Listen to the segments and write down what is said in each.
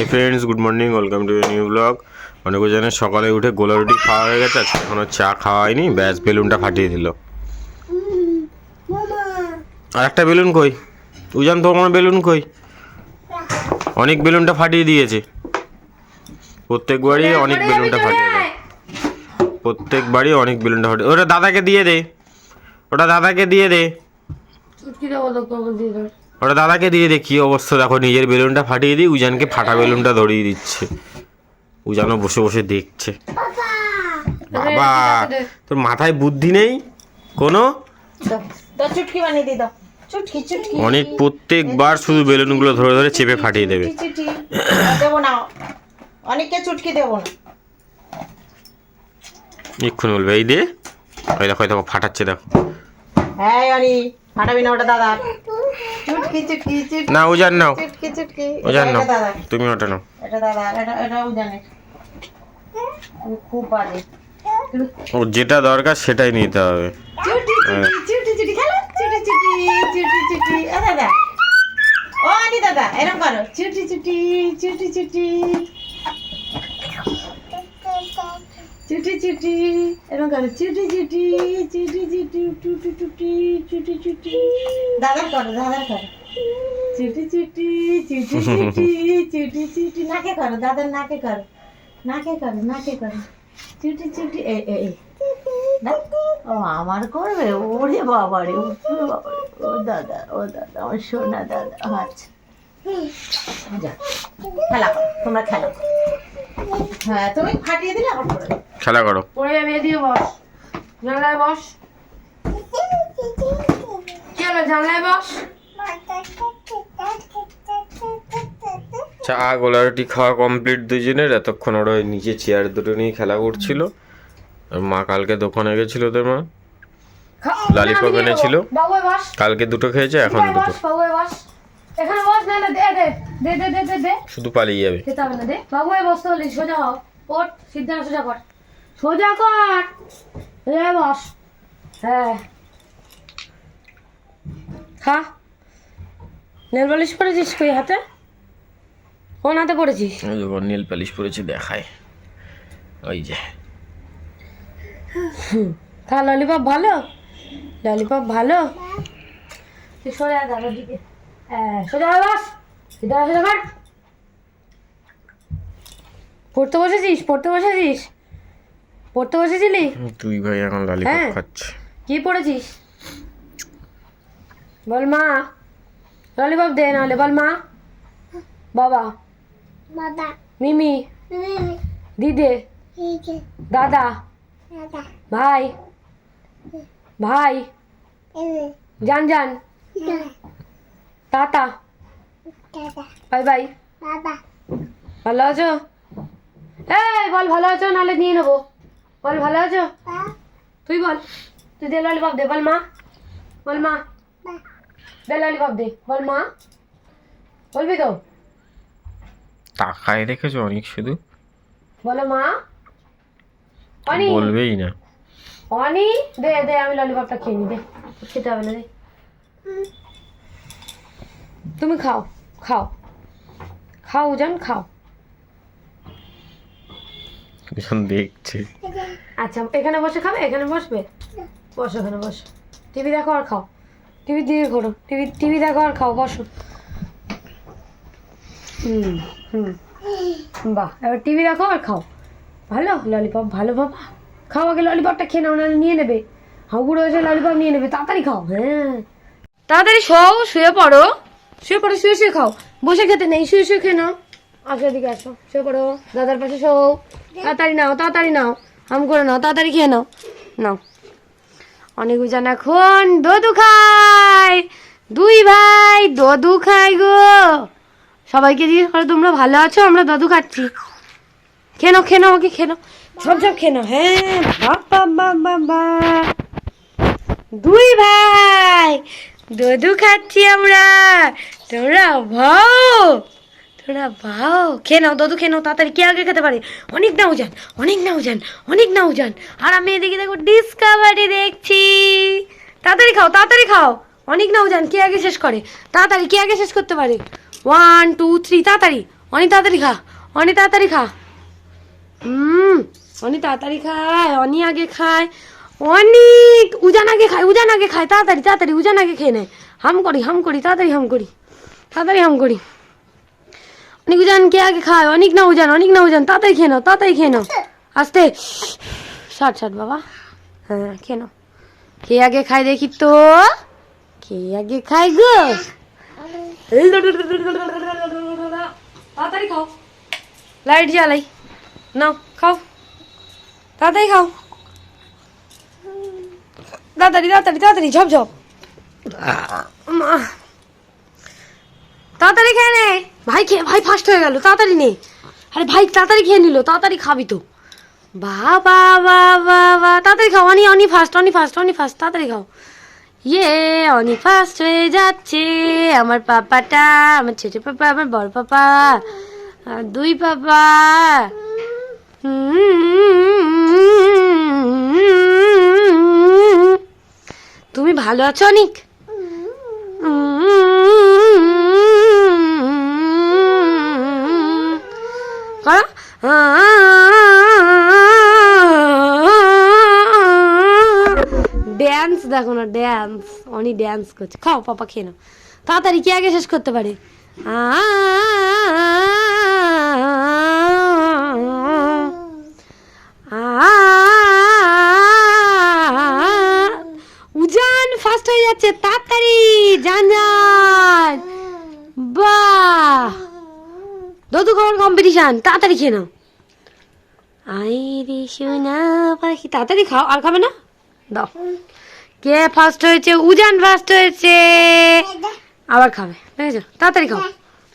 Hi friends good morning welcome to new blog অনেক জানে সকালে উঠে গোলা রুটি খাওয়া হয়ে গেছে আজকে এখনও চা খাওয়া হয়নি ব্যাস বেলুনটা ফাটিয়ে দিল। আর একটা বেলুন কই? উজান তোমার বেলুন কই? অনেক বেলুনটা ফাটিয়ে দিয়েছে। প্রত্যেকবারই অনেক বেলুনটা ফাটিয়ে দেয়। প্রত্যেকবারই অনেক বেলুনটা ফাটিয়ে ওটা দাদাকে দিয়ে দে। ওটা দাদাকে দিয়ে দে। ওটা দাদাকে দিয়ে দেখি অবস্থা? দেখো নিজের বেলুনটা ফাটিয়ে দিই উজানকে ফাটা বেলুনটা ধরিয়ে দিচ্ছে। উজানও বসে বসে দেখছে। বাবা! তোর মাথায় বুদ্ধি নেই? কোনো? তো চুটকি বানিয়ে দিয়ে দাও। চুটকি চুটকি। অনেক প্রত্যেকবার শুধু বেলুনগুলো ধরে ধরে চেপে ফাটিয়ে দেবে। চুটকি অনেককে চুটকি দেবো না। এক্ষুনি বলবে এই দে। ওই দেখো ওই দেখো ফাটাচ্ছে দেখো। হ্যাঁ অনি ফাটাবি না ওটা দাদা চুটকি চুটকি চুটকি না উজান নাও। চুটকি চুটকি। উজান নাও। তুমি ওটা নাও। এটা দাদা এটা এটাও জানে খুব বাজে। ও যেটা দরকার সেটাই নিতে হবে। চুটি চুটি চুটি চুটি খেলো। চুটি চুটি চুটি চুটি ও দাদা। ও আনি দাদা। এরকম করো। চুটি চুটি চুটি চুটি চুটি চুটি এরকম করো চুটি চুটি চুটি চুটি টুটি টুটি চুটি চুটি দাদার করো দাদার করো। চুটি চুটি চুটি চুটি চুটি চুটি নাকে করো দাদার নাকে করো। নাকে করো নাকে করো। চুটি চুটি এ এ? ও আমার করবে ওরে বাবা রে ওরে বাবা রে ও দাদা ও দাদা আমার সোনা দাদা আচ্ছা। খেলা করো তোমরা খেলা করো। হ্যাঁ তুমি ফাটিয়ে দিলে আবার খেলা করো। পড়ে যাবি এদিকে বস। জানলায় বস। কি হলো জানলায় বস? চা রুটি খাওয়া কমপ্লিট দুজনের? এতক্ষণ ওরা ওই নিচে চেয়ার দুটো নিয়ে খেলা করছিল। আর মা কালকে দোকানে গেছিল তোর মা। দিয়ে দেবো। এনেছিল? কালকে দুটো খেয়েছে এখন দুটো। বাবু বস। এখানে বস না না দে দে দে দে দে দে দে। শুধু পালিয়ে যাবে। খেতে হবে না দে। বাবু বসতে বলি সোজা হও। সোজা কর। সোজা কর। বস। হ্যাঁ খা। নেল পালিশ করেছিস কই হাতে? কোন হাতে পড়েছিস? নীল পালিশ পরেছে দেখায়। ওই যে। খা ললিপপ ভালো? ললিপপ ভালো? সোজা দাদার দিকে। সোজা হয়ে বস। সোজা কর পড়তে বসেছিস? পড়তে বসেছিস? পড়তে বসেছিলি? তুই ভাই এখন লালিপপ হ্যাঁ। কি পড়েছিস? বল মা। ললিপপ দে নাহলে বল মা। বাবা। বাবা মিমি। দিদে। দাদা। ভাই। ভাই। জান জান। টাটা বাই বাই ভালো আছো? এই বল ভালো আছো? নাহলে নিয়ে নেব। বল ভালো আছো? তুই বল। তুই দে ললিপপ দে। বল মা। বল মা। দে ললিপপ দে। বল মা। বলবি তো? তাকায় রেখেছো অনেক শুধু? বলো মা। অনি। বলবেই না। অনি দে দে আমি ললিপপটা খেয়ে নি দে। খেতে হবে না দে। তুমি খাও খাও। খাও জান খাও। ভীষণ দেখছে। আচ্ছা এখানে বসে খাবে? এখানে বসবে? বসো এখানে বসো। টিভি দেখো আর খাও। টিভি দিয়ে করো। টিভি টিভি দেখো আর খাও বসো। হুম হুম। বাহ এবার টিভি দেখো আর খাও। ভালো? ললিপপ ভালো বাবা। খাও আগে ললিপপটা খেয়ে নাও নাহলে নিয়ে নেবে। হাগুড়ো এসে ললিপপ নিয়ে নেবে। তাড়াতাড়ি খাও হ্যাঁ। তাড়াতাড়ি সব শুয়ে পড়ো। শুয়ে পড়ো, শুয়ে শুয়ে খাও। বসে খেতে নেই, শুয়ে শুয়ে খেয়ে নাও। আসো এদিকে আসো, শুয়ে পড়ো। দাদার পাশে শো। তাড়াতাড়ি নাও তাড়াতাড়ি নাও। হাম করে নাও, তাড়াতাড়ি খেয়ে নাও। নাও। অনেক উজান এখন দদু খায়। দুই ভাই দদু খাই গো। সবাইকে জিজ্ঞেস করো তোমরা ভালো আছো? আমরা দদু খাচ্ছি। খেয়ে নাও খেয়ে নাও, আমাকে খেয়ে নাও। সব সব খেয়ে নাও। হ্যাঁ বাবা বাবা দুই ভাই দদু খাচ্ছি আমরা। তোমরা ভাও তোমরা ভাও। খেয়ে নাও দদু খেয়ে নাও, তাড়াতাড়ি, কে আগে খেতে পারে? অনেক নাও যান, অনেক নাও যান, অনেক নাও যান। আর আমি এদিকে দেখো ডিসকাভারি দেখছি। তাড়াতাড়ি খাও তাড়াতাড়ি খাও। অনেক নাও যান, কে আগে শেষ করে? তাড়াতাড়ি, কে আগে শেষ করতে পারে? ওয়ান টু থ্রি তাড়াতাড়ি। অনেক তাড়াতাড়ি খা, অনেক তাড়াতাড়ি খা। হুম অনেক তাড়াতাড়ি খায় অনি আগে খায়। অনেক উজান আগে খায় উজান আগে খায় তাড়াতাড়ি তাড়াতাড়ি উজান আগে খেয়ে নেয় হাম করি হাম করি তাড়াতাড়ি হাম করি তাড়াতাড়ি হাম করি অনেক উজান কে আগে খায় অনেক না উজান অনেক না উজান তাড়াতাড়ি খেয়ে নাও তাড়াতাড়ি খেয়ে নাও আস্তে ষাট ষাট বাবা হ্যাঁ খেয়ে নাও কে আগে খায় দেখি তো কে আগে খায় গো তাড়াতাড়ি খাও লাইট জ্বালাই নাও খাও তাড়াতাড়ি খাও তাড়াতাড়ি তাড়াতাড়ি তাড়াতাড়ি, ঝপ ঝপ। মা। তাড়াতাড়ি খেয়ে নে। ভাই খেয়ে, ভাই ফার্স্ট হয়ে গেল, তাড়াতাড়ি নে। আরে ভাই, তাড়াতাড়ি খেয়ে নিল, তাড়াতাড়ি খাবি তো। বা বা বা তাড়াতাড়ি খাও, Oni Oni first Oni first Oni first তাড়াতাড়ি খাও। ইয়ে অনি ফার্স্ট হয়ে যাচ্ছে, আমার পাপাটা, আমার ছোট পাপা, আমার বড় পাপা দুই পাপা। তুমি ভালো আছো, অনিক? ড্যান্স দেখো না ড্যান্স অনি ড্যান্স করছে। খাও, পাপা, খেয়ে নাও। তাড়াতাড়ি, কে আগে শেষ করতে পারে? উজান যাচ্ছে, তাড়াতাড়ি যান বাহ। দদু খাওয়ার কম্পিটিশন তাড়াতাড়ি খেয়ে নাও। সোনা পাখি, তাড়াতাড়ি খাও, আর খাবে না? দাও। কে ফার্স্ট হয়েছে? উজান ফার্স্ট হয়েছে। আবার খাবে, দেখেছ? তাড়াতাড়ি খাও।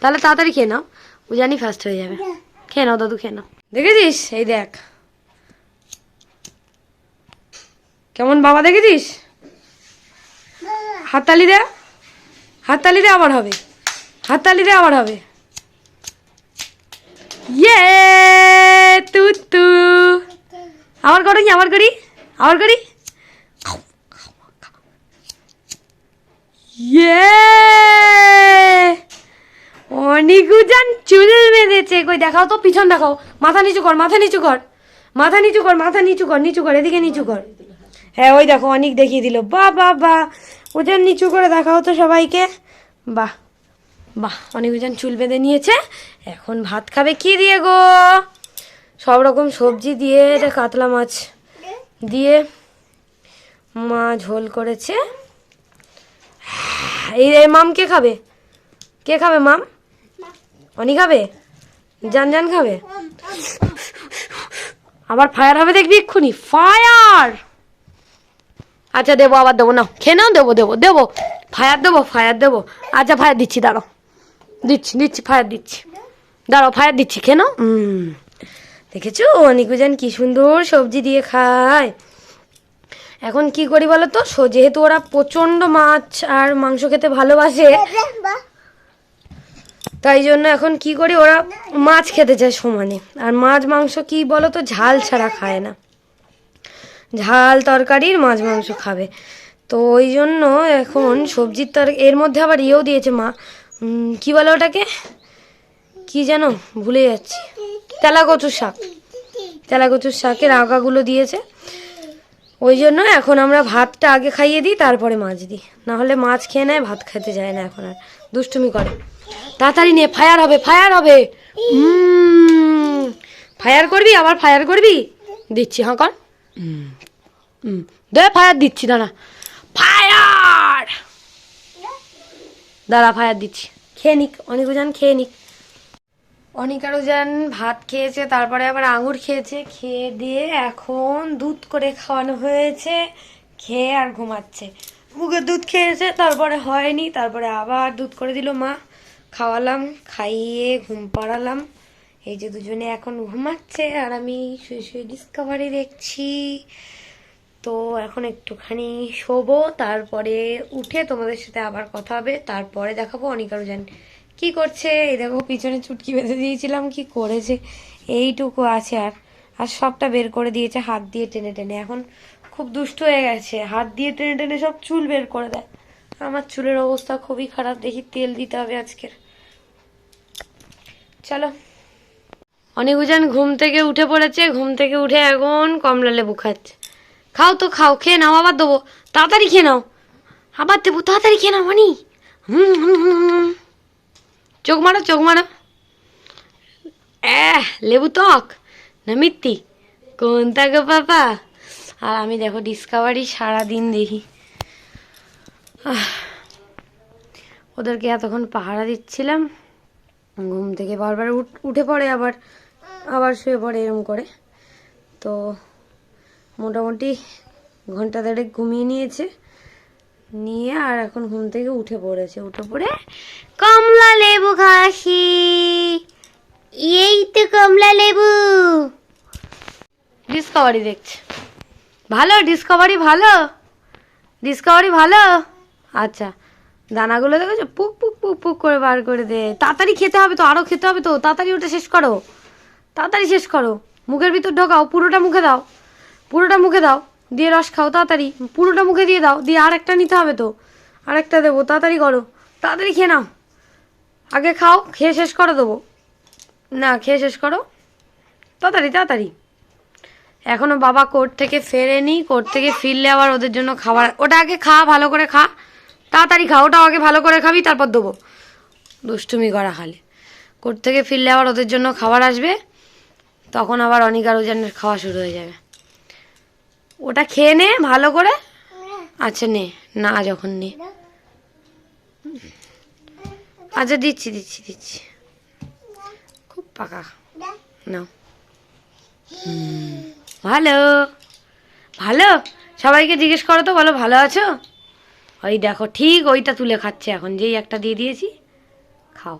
তাহলে তাড়াতাড়ি খেয়ে নাও। উজানই ফার্স্ট হয়ে যাবে। খেয়ে নাও, দাদু, খেয়ে নাও। দেখেছিস? এই দেখ। কেমন বাবা দেখেছিস? হাততালি দে হাততালি দে আবার হবে। হাততালি দে আবার হবে। ইয়ে তু তু। আবার করো কি আবার করি আবার করি। ইয়ে। অনেক উজান চুল বেঁধেছে। কই, দেখাও তো, পিছন দেখাও। মাথা নিচু কর, মাথা নিচু কর। মাথা নিচু কর, মাথা নিচু কর নিচু কর, এদিকে নিচু কর। হ্যাঁ ওই দেখো, অনেক দেখিয়ে দিল। বাহ বাহ বাহ। ওজন নিচু করে দেখাও তো সবাইকে। বাহ বাহ, অনেক ওজন চুল বেঁধে নিয়েছে। এখন ভাত খাবে কি দিয়ে গো? সব রকম সবজি দিয়ে, এটা কাতলা মাছ দিয়ে মা ঝোল করেছে। এই এই মাম কে খাবে? কে খাবে মাম? অনি খাবে? জান জান খাবে? আবার ফায়ার হবে দেখবি এক্ষুনি। ফায়ার! আচ্ছা দেবো, আবার দেবো না খেয়ে নাও, দেবো দেবো দেবো। ফায়ার দেবো ফায়ার দেবো। আচ্ছা ফায়ার দিচ্ছি, দাঁড়াও। দিচ্ছি দিচ্ছি, ফায়ার দিচ্ছি। দাঁড়াও, ফায়ার দিচ্ছি, খেয়ে নাও। দেখেছ? অনিকুজান কি সুন্দর সবজি দিয়ে খায়। এখন কি করি বলো তো? যেহেতু ওরা প্রচণ্ড মাছ আর মাংস খেতে ভালোবাসে, তাই জন্য এখন কি করি? ওরা মাছ খেতে চায় সমানে। আর মাছ, মাংস কি বলো তো? ঝাল ছাড়া খায় না। ঝাল তরকারির মাছ মাংস খাবে। তো ওই জন্য এখন সবজির তর, এর মধ্যে আবার ইয়েও দিয়েছে মা। কি বলে ওটাকে? কি যেন? ভুলে যাচ্ছি। তেলা কচুর শাক। তেলা কচুর শাকের আগাগুলো দিয়েছে। ওই জন্য এখন আমরা ভাতটা আগে খাইয়ে দিই, তারপরে মাছ দিই। নাহলে মাছ খেয়ে নেয়, ভাত খেতে যায় না এখন আর। দুষ্টুমি করে। তাড়াতাড়ি নে, ফায়ার হবে ফায়ার হবে। ফায়ার করবি, আবার ফায়ার করবি? দিচ্ছি হ্যাঁ কর। দে ফায়ার দিচ্ছি দাঁড়া ফায়ার দাঁড়া ফায়ার দিচ্ছি খেয়ে নিক অনেক উজান খেয়ে নিক অনিকার উজান ভাত খেয়েছে তারপরে আবার আঙুর খেয়েছে খেয়ে দিয়ে এখন দুধ করে খাওয়ানো হয়েছে খেয়ে আর ঘুমাচ্ছে মুখে দুধ খেয়েছে তারপরে হয়নি তারপরে আবার দুধ করে দিল মা খাওয়ালাম খাইয়ে ঘুম পাড়ালাম এই যে দুজনে এখন ঘুমাচ্ছে আর আমি শুয়ে শুয়ে ডিসকভারি দেখছি। তো এখন একটুখানি শোবো, তারপরে উঠে তোমাদের সাথে আবার কথা হবে। তারপরে দেখাবো অনিকারও জান। কি করছে? এই দেখো পিছনে চুটকি বেঁধে দিয়েছিলাম, কি করেছে? এইটুকু আছে আর। আর সবটা বের করে দিয়েছে হাত দিয়ে টেনে টেনে। এখন খুব দুষ্ট হয়ে গেছে। হাত দিয়ে টেনে টেনে সব চুল বের করে দেয়। আমার চুলের অবস্থা খুবই খারাপ। দেখি তেল দিতে হবে আজকের। চলো। অনেক উজান ঘুম থেকে উঠে পড়েছে, ঘুম থেকে উঠে এখন কমলা লেবু খাচ্ছে। খাও তো, খাও, খেয়ে নাও, আবার দেবো। তাড়াতাড়ি খেয়ে নাও। আবার দেবো, তাড়াতাড়ি খেয়ে নাও হুম। চোখ মারো চোখ মারো। এহ, লেবু টক না, মিত্তি। কোন গো বাবা আর আমি দেখো ডিসকাভারি সারাদিন দেখি। ওদেরকে এতক্ষণ পাহারা দিচ্ছিলাম। ঘুম থেকে বারবার উঠে পড়ে আবার। আবার শুয়ে পড়ে এরম করে। তো মোটামুটি ঘণ্টা দেড়েক ঘুমিয়ে নিয়েছে। নিয়ে আর এখন ঘুম থেকে উঠে পড়েছে। উঠে পড়ে কমলা লেবু খাসি। এই তো কমলা লেবু। ডিসকভারি দেখছে। ভালো? ডিসকভারি ভালো? ডিসকভারি ভালো? আচ্ছা দানাগুলো দেখেছ? পুক পুক পুক পুক করে বার করে দে। তাড়াতাড়ি খেতে হবে তো আরও খেতে হবে তো। তাড়াতাড়ি ওটা শেষ করো। তাড়াতাড়ি শেষ করো। মুখের ভিতর ঢোকাও, পুরোটা মুখে দাও। পুরোটা মুখে দাও, দিয়ে রস খাও, তাড়াতাড়ি। পুরোটা মুখে দিয়ে দাও, দিয়ে আর একটা নিতে হবে তো। আর একটা দেবো, তাড়াতাড়ি করো। তাড়াতাড়ি খেয়ে নাও। আগে খাও, খেয়ে শেষ করে দেবো। না, খেয়ে শেষ করো। তাড়াতাড়ি তাড়াতাড়ি। এখনও বাবা কোর্ট থেকে ফেরেনি, কোর্ট থেকে ফিরলে আবার ওদের জন্য খাবার। ওটা আগে খা, ভালো করে খা। তাড়াতাড়ি খা, ওটাও আগে ভালো করে খাবি, তারপর দেবো। দুষ্টুমি করা খালি কোর্ট থেকে ফিরলে আবার ওদের জন্য খাবার আসবে। তখন আবার অনিকার ওজনের খাওয়া শুরু হয়ে যাবে। ওটা খেয়ে নে ভালো করে। আচ্ছা নে, না যখন নে। আচ্ছা দিচ্ছি দিচ্ছি দিচ্ছি। খুব পাকা। নাও। ভালো। ভালো? সবাইকে জিজ্ঞেস করো তো, বলো ভালো আছো? ওই দেখো, ঠিক ওইটা তুলে খাচ্ছে এখন। যেই একটা দিয়ে দিয়েছি, খাও।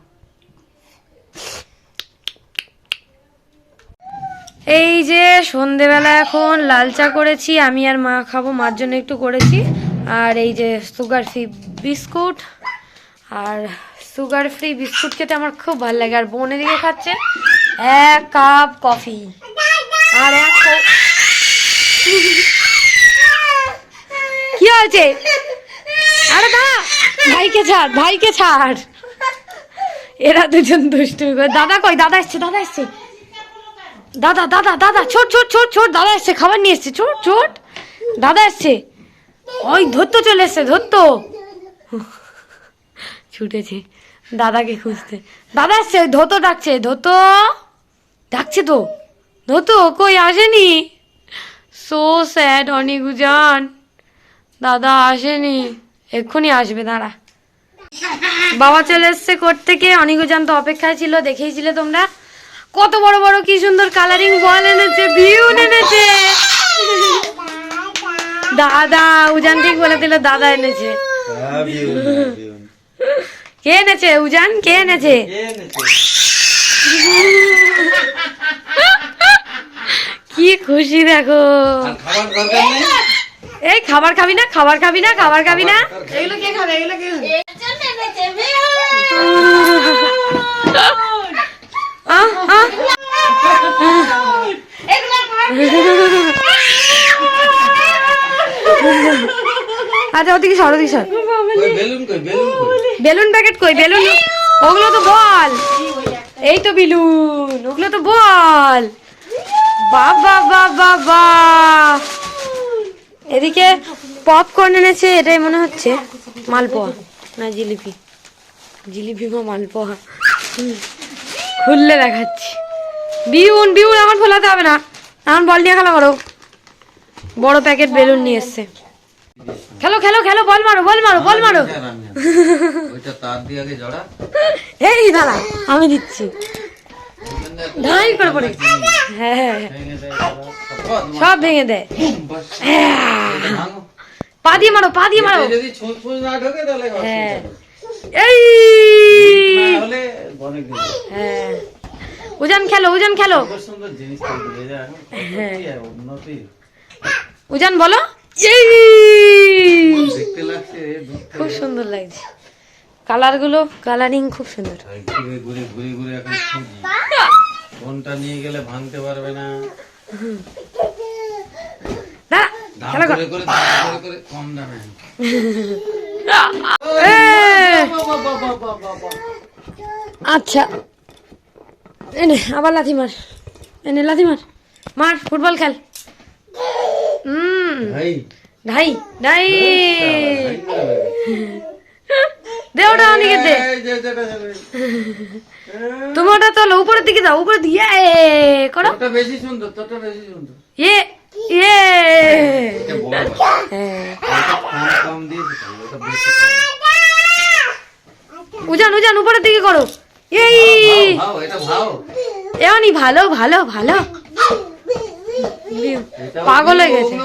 এই যে সন্ধেবেলা এখন লাল চা করেছি, আমি আর মা খাব, মার জন্য একটু করেছি। আর এই যে সুগার ফ্রি বিস্কুট আর সুগার ফ্রি বিস্কুট খেতে আমার খুব ভালো লাগে। আর বোন এদিকে খাচ্ছে এক কাপ কফি আর এক কি হয়েছে? আরে দাদা ভাইকে ছাড় ভাইকে ছাড়। এরা দুজন দুষ্টু দাদা কই? দাদা এসছে দাদা এসছে। দাদা দাদা দাদা, ছোট ছোট ছোট ছোট, দাদা এসছে, খাবার নিয়ে এসছে, ছোট ছোট, দাদা এসছে। ওই ধরতো চলে এসছে ধরতো ছুটেছে, দাদাকে খুঁজতে। দাদা এসছে, ওই ধতো ডাকছে ধতো ডাকছে তো। ধতো কই আসেনি? সো স্যাড অনিগুজান। দাদা আসেনি। এক্ষুনি আসবে, দাঁড়া। বাবা চলে এসছে কোর্ট থেকে অনিগুজান তো অপেক্ষায় ছিল দেখেইছিলে তোমরা। কত বড় বড় কি সুন্দর কালারিং বল এনেছে বিউন এনেছে। দাদা উজান ঠিক বলে দিল দাদা এনেছে। কে এনেছে উজান? কে এনেছে? কি খুশি দেখো। এই খাবার খাবি না খাবার খাবি না খাবার খাবি না। এগুলো কে খাবে এগুলো কে আচ্ছা ওদিকে সর ওদিকে সর। বেলুন বেলুন প্যাকেট কই বেলুন? ওগুলো তো বল। এই তো বেলুন ওগুলো তো বল। বাবা বাবা বা এদিকে পপকর্ন এনেছে এটাই মনে হচ্ছে মালপোয়া না জিলিপি। জিলিপি বা মালপোয়া। খুললে দেখাচ্ছি। বিউন বিউন আমার ফোলাতে হবে না। এখন বল নিয়ে খেলা করো। বড় প্যাকেট বেলুন নিয়ে এসছে। খেলো খেলো খেলো বল মারো বল মারো বল মারো। ওইটা তার দিয়ে আগে জড়া। এই দাঁড়া আমি দিচ্ছি। ঢাই করে পড়ে। হ্যাঁ হ্যাঁ হ্যাঁ। সব ভেঙে দেয়। ভাঙো। পা দিয়ে মারো পা দিয়ে মারো। যদি ছুঁচ ফুঁচ না ঢোকে তাহলে হ্যাঁ। এই। হ্যাঁ। উজান খেলো উজান খেলো। হয়ে উজান বলো। খুব সুন্দর লাগছে। কালারগুলো কালারিং খুব সুন্দর। ঘুরে ঘুরে ঘুরে ফোনটা নিয়ে গেলে ভাঙতে পারবে না। আচ্ছা। এনে আবার লাথি মার। এনে লাথি মার। মার ফুটবল খেল। হুম। দে চলো উপরের দিকে যাও উপরের দিকে এ করো। বেশি সুন্দর বেশি সুন্দর। ইয়ে ইয়ে। উজান উজান উপরের দিকে করো। এই। ভালো ভালো ভালো। পাগল হয়ে গেছে।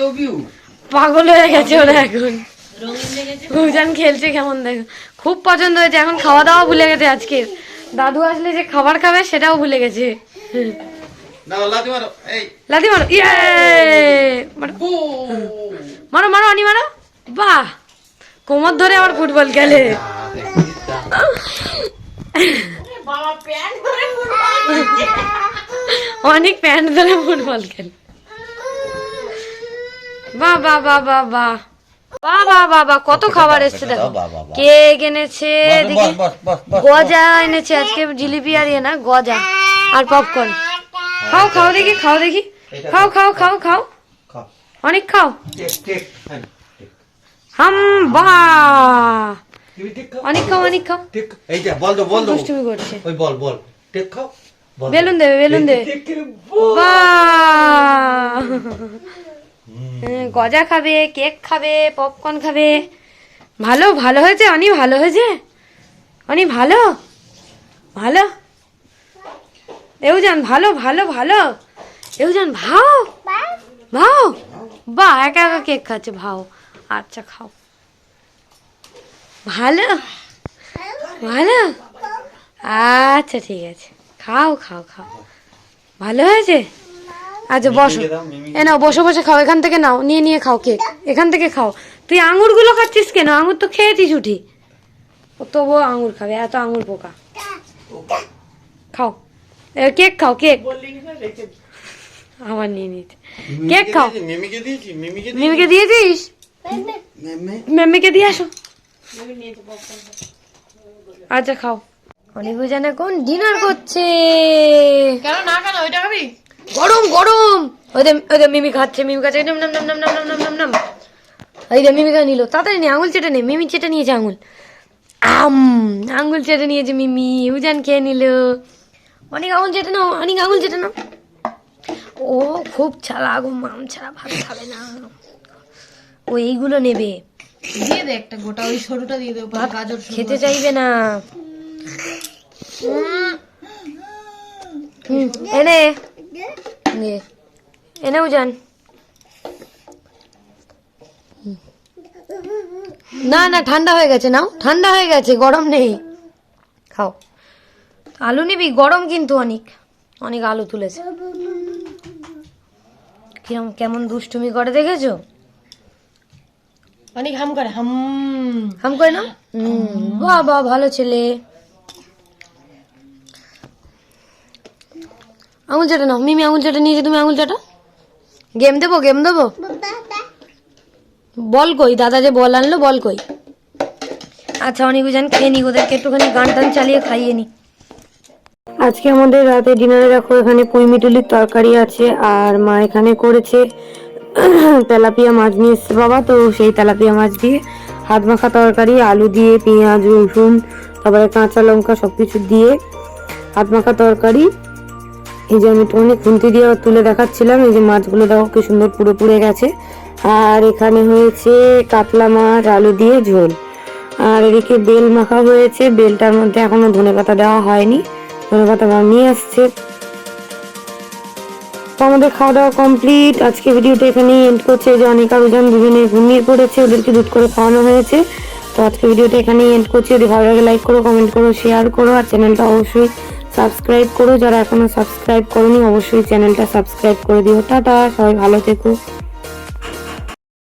পাগল হয়ে গেছে ওরা এখন। উজান খেলছে কেমন দেখো। খুব পছন্দ হয়েছে এখন খাওয়া দাওয়া ভুলে গেছে আজকে। দাদু আসলে যে খাবার খাবে সেটাও ভুলে গেছে। লাথি মারো। মারো ইয়ে! মারো। মারো আনি মারো। বাহ! কোমর ধরে আবার ফুটবল খেলে। অনেক প্যান্ট ধরে ফুটবল খেলে। বাহ বাহ বাহ বাহ বাহ। বাবা বাবা কত খাবার এসছে দেখো। কে এনেছে? এদিকে গজা এনেছে আজকে জিলিপি আর ইয়ে না গজা আর পপকর্ন খাও খাও দেখি খাও দেখি। খাও খাও খাও খাও। অনেক খাও। হাম বা অনেক খাও অনেক খাও। এইটা বল বল দুষ্টুমি করছে। ওই বল বল। টেক খাও বেলুন দেবে বেলুন দেবে। বা গজা খাবে, কেক খাবে পপকর্ন খাবে। ভালো ভালো হয়েছে? অনেক ভালো হয়েছে? অনেক ভালো? ভালো? এউজান, ভালো ভালো ভালো? এউজান, ভাও? ভাও? বাহ, একা একা কেক খাচ্ছে, ভাও। আচ্ছা খাও। ভালো? ভালো? আচ্ছা ঠিক আছে। খাও খাও খাও। ভালো হয়েছে? আচ্ছা বসো। এ নাও বসে বসে খাও এখান থেকে নাও নিয়ে নিয়ে খাও কেক এখান থেকে খাও। তুই আঙুরগুলো খাচ্ছিস কেন? আঙুর তো খেয়েছিস উঠি ও তবুও আঙুর খাবে এত আঙুর পোকা। খাও। এ, কেক খাও কেক। আবার নিয়ে নিতে কেক খাও। মিমিকে দিয়েছিস? মেমিকে দিয়ে আসো। আচ্ছা খাও। অনেক জানে কোন ডিনার করছে? কেন না কেন ওইটা খাবি? গরম গরম। ওদের ওদের মিমি খাচ্ছে মিমি খাচ্ছে। নাম নাম নাম নাম নাম নাম নাম এই যে মিমি খা নিল। তাড়াতাড়ি নে আঙুল চেটে নে। মিমি চেটে নিয়েছে আঙুল। আম আঙুল চেটে নিয়েছে মিমি। উজান খেয়ে নিল। অনেক আঙুল চেটে নাও অনেক আঙুল চেটে নাও। ও খুব ছাড়া গো মাম ছাড়া ভাত খাবে না। ও এইগুলো নেবে। দিয়ে দে একটা গোটা ওই সরুটা দিয়ে দে ওপরে গাজর খেতে চাইবে না। এনে। উজান। হুম। না না ঠান্ডা হয়ে গেছে নাও। ঠান্ডা হয়ে গেছে গরম নেই। খাও। আলু নিবি? গরম কিন্তু অনেক। অনেক আলু তুলেছে। কিরম কেমন দুষ্টুমি করে দেখেছ? অনেক হাম করে হাম। হাম করে না? বাহ বাহ ভালো ছেলে। আঙুল চাটা নাও। মিমি আঙুল চাটা নিয়েছে তুমি আঙুল চাটা গেম দেবো গেম দেবো? বল কই, দাদা যে বল আনলো, বল কই। আচ্ছা অনেক জান খেয়ে নি, ওদেরকে একটুখানি গান টান চালিয়ে খাইয়ে নি। আজকে আমাদের রাতে ডিনারে দেখো, এখানে পুঁইমিটুলির তরকারি আছে, আর মা এখানে করেছে তেলাপিয়া মাছ নিয়ে এসছে বাবা, তো সেই তেলাপিয়া মাছ দিয়ে হাত মাখা তরকারি, আলু দিয়ে পেঁয়াজ, রসুন, তারপরে কাঁচা লঙ্কা সব কিছু দিয়ে হাত মাখা তরকারি। এই যে আমি একটুখানি খুন্তি দিয়ে তুলে দেখাচ্ছিলাম, এই যে মাছগুলো দেখো কি সুন্দর পুরো পুড়ে গেছে। আর এখানে হয়েছে কাতলা মাছ, আলু দিয়ে ঝোল। আর এদিকে বেল মাখা হয়েছে, বেলটার মধ্যে এখনও ধনে পাতা দেওয়া হয়নি। ধনে পাতা নিয়ে আসছে। তো আমাদের খাওয়া দাওয়া কমপ্লিট। আজকে ভিডিওটা এখানেই এন্ড করছে। যে অনেক আরোজন দুজনে ঘুমিয়ে পড়েছে, ওদেরকে দুধ করে খাওয়ানো হয়েছে। তো আজকে ভিডিওটা এখানেই এন্ড করছি। যদি ভালো লাগে লাইক করো কমেন্ট করো শেয়ার করো। আর চ্যানেলটা অবশ্যই সাবস্ক্রাইব করো, যারা এখনও সাবস্ক্রাইব করোনি, অবশ্যই চ্যানেলটা সাবস্ক্রাইব করে দিও। টাটা, সবাই ভালো থেকো।